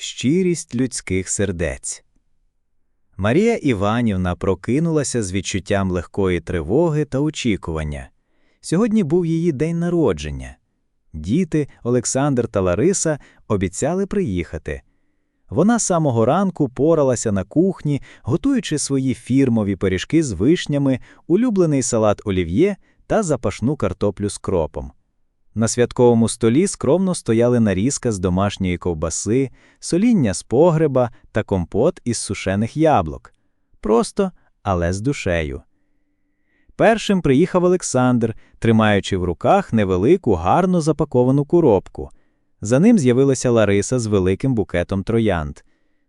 Щирість людських сердець. Марія Іванівна прокинулася з відчуттям легкої тривоги та очікування. Сьогодні був її день народження. Діти, Олександр та Лариса обіцяли приїхати. Вона самого ранку поралася на кухні, готуючи свої фірмові пиріжки з вишнями, улюблений салат олів'є та запашну картоплю з кропом. На святковому столі скромно стояли нарізка з домашньої ковбаси, соління з погреба та компот із сушених яблук. Просто, але з душею. Першим приїхав Олександр, тримаючи в руках невелику, гарно запаковану коробку. За ним з'явилася Лариса з великим букетом троянд.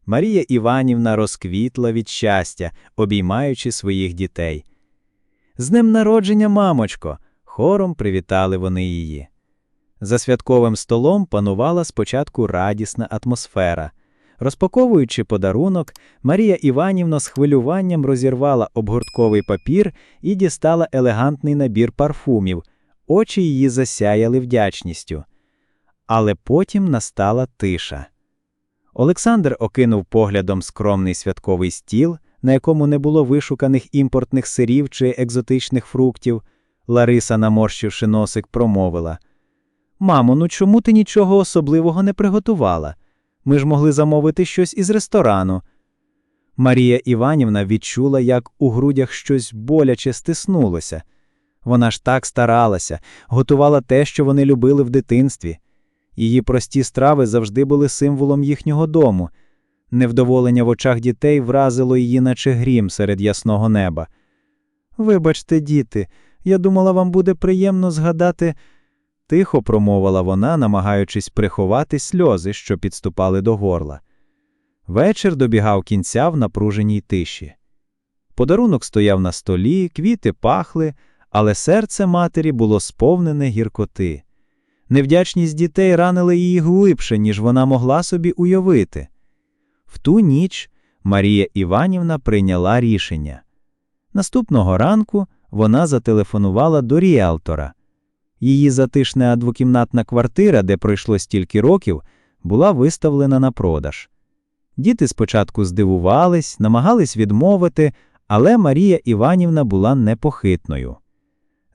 Марія Іванівна розквітла від щастя, обіймаючи своїх дітей. З ним народження, мамочко! Хором привітали вони її. За святковим столом панувала спочатку радісна атмосфера. Розпаковуючи подарунок, Марія Іванівна з хвилюванням розірвала обгортковий папір і дістала елегантний набір парфумів, очі її засяяли вдячністю. Але потім настала тиша. Олександр окинув поглядом скромний святковий стіл, на якому не було вишуканих імпортних сирів чи екзотичних фруктів. Лариса, наморщивши носик, промовила Мамо, ну чому ти нічого особливого не приготувала? Ми ж могли замовити щось із ресторану. Марія Іванівна відчула, як у грудях щось боляче стиснулося. Вона ж так старалася, готувала те, що вони любили в дитинстві. Її прості страви завжди були символом їхнього дому. Невдоволення в очах дітей вразило її, наче грім серед ясного неба. Вибачте, діти, я думала, вам буде приємно згадати, тихо промовила вона, намагаючись приховати сльози, що підступали до горла. Вечір добігав кінця в напруженій тиші. Подарунок стояв на столі, квіти пахли, але серце матері було сповнене гіркоти. Невдячність дітей ранила її глибше, ніж вона могла собі уявити. В ту ніч Марія Іванівна прийняла рішення. Наступного ранку вона зателефонувала до ріелтора. Її затишна двокімнатна квартира, де пройшло стільки років, була виставлена на продаж. Діти спочатку здивувались, намагались відмовити, але Марія Іванівна була непохитною.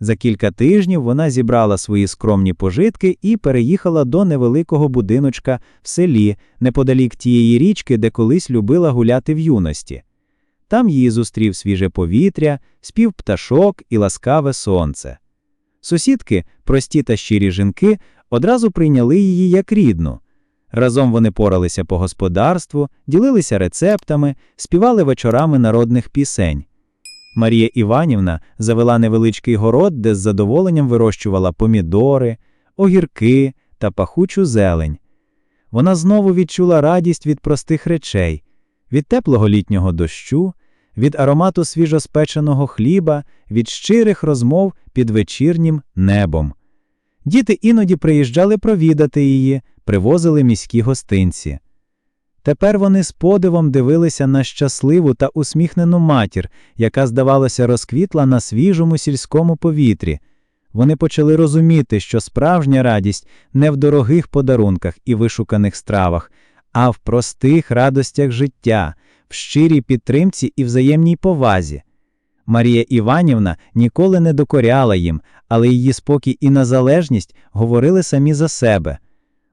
За кілька тижнів вона зібрала свої скромні пожитки і переїхала до невеликого будиночка в селі, неподалік тієї річки, де колись любила гуляти в юності. Там її зустрів свіже повітря, спів пташок і ласкаве сонце. Сусідки, прості та щирі жінки, одразу прийняли її як рідну. Разом вони поралися по господарству, ділилися рецептами, співали вечорами народних пісень. Марія Іванівна завела невеличкий город, де з задоволенням вирощувала помідори, огірки та пахучу зелень. Вона знову відчула радість від простих речей, від теплого літнього дощу, від аромату свіжоспеченого хліба, від щирих розмов під вечірнім небом. Діти іноді приїжджали провідати її, привозили міські гостинці. Тепер вони з подивом дивилися на щасливу та усміхнену матір, яка, здавалося, розквітла на свіжому сільському повітрі. Вони почали розуміти, що справжня радість не в дорогих подарунках і вишуканих стравах, а в простих радостях життя, в щирій підтримці і взаємній повазі. Марія Іванівна ніколи не докоряла їм, але її спокій і незалежність говорили самі за себе.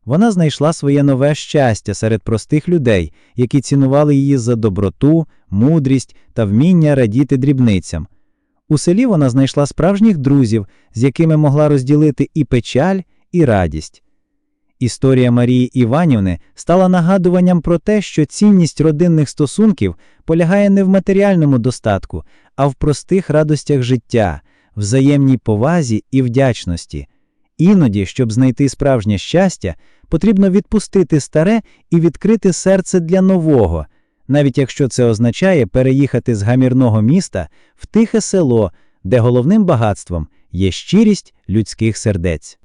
Вона знайшла своє нове щастя серед простих людей, які цінували її за доброту, мудрість та вміння радіти дрібницям. У селі вона знайшла справжніх друзів, з якими могла розділити і печаль, і радість. Історія Марії Іванівни стала нагадуванням про те, що цінність родинних стосунків полягає не в матеріальному достатку, а в простих радостях життя, взаємній повазі і вдячності. Іноді, щоб знайти справжнє щастя, потрібно відпустити старе і відкрити серце для нового, навіть якщо це означає переїхати з гамірного міста в тихе село, де головним багатством є щирість людських сердець.